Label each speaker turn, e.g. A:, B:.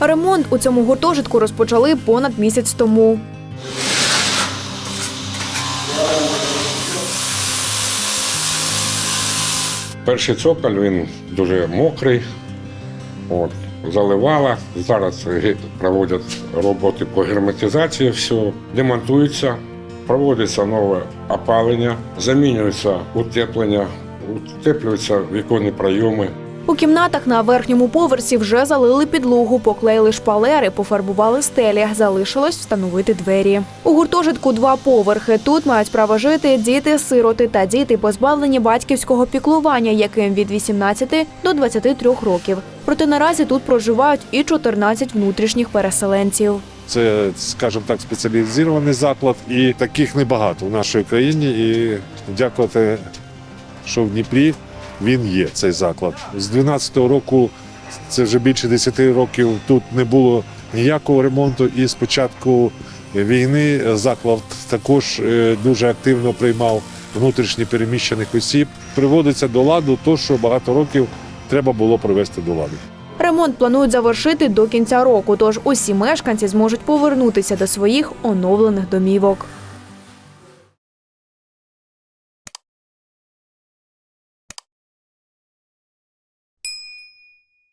A: Ремонт у цьому гуртожитку розпочали понад місяць тому.
B: Перший цоколь він дуже мокрий, от, заливала. Зараз проводять роботи по герметизації всього, демонтується, проводиться нове опалення, замінюється утеплення, утеплюються віконні прийоми.
A: У кімнатах на верхньому поверсі вже залили підлогу, поклеїли шпалери, пофарбували стелі. Залишилось встановити двері. У гуртожитку два поверхи. Тут мають право жити діти-сироти та діти, позбавлені батьківського піклування, яким від 18 до 23 років. Проте наразі тут проживають і 14 внутрішніх переселенців.
C: Це, скажімо так, спеціалізований заклад, і таких небагато в нашій країні. І дякувати, що в Дніпрі він є, цей заклад. З 12-го року, це вже більше 10 років, тут не було ніякого ремонту. І з початку війни заклад також е, дуже активно приймав внутрішньо переміщених осіб. Приводиться до ладу то, що багато років треба було привести до ладу.
A: Ремонт планують завершити до кінця року, тож усі мешканці зможуть повернутися до своїх оновлених домівок.